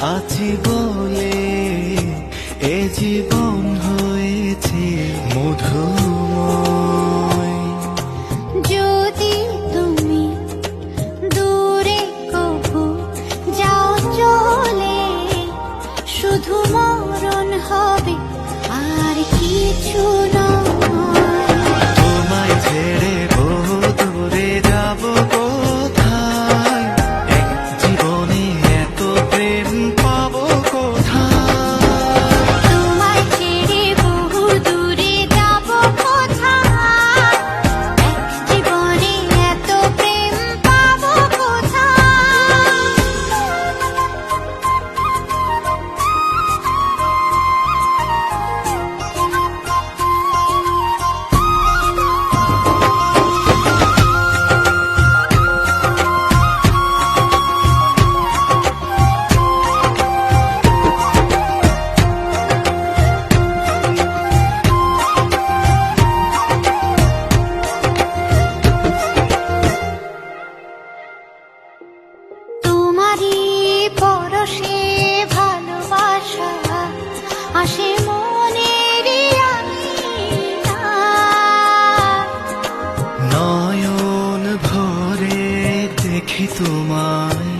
আছি বলে এ জীবন হয়েছে মধু যদি তুমি দূরে চলে, শুধু মরণ হবে আর কিছু না নয়ন ভরে দেখি তোমায়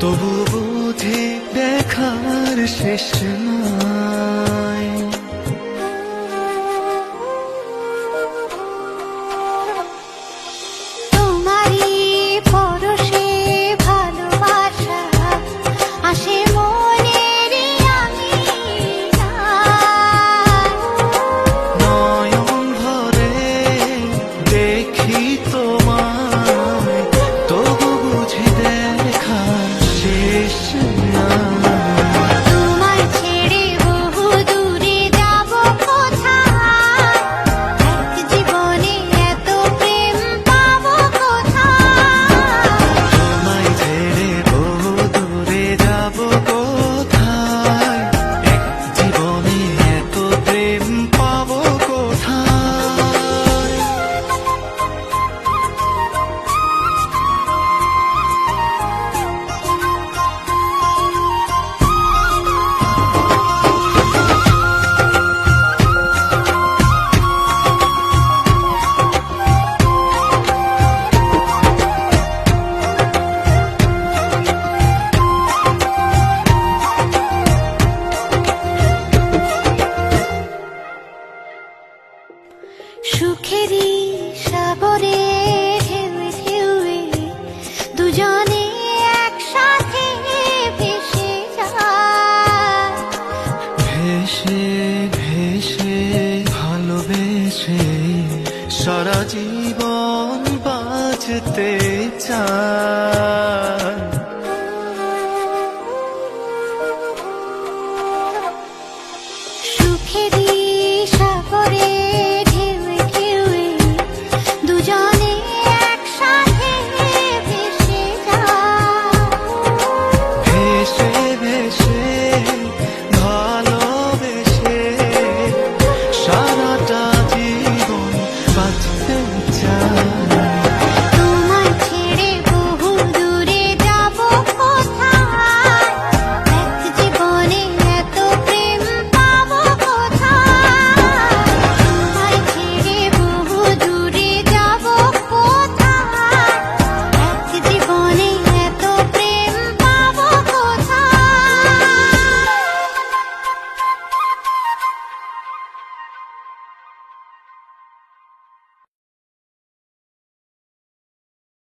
তবু বোধে দেখার শেষ না সারা জীবন বাঁচতে চায়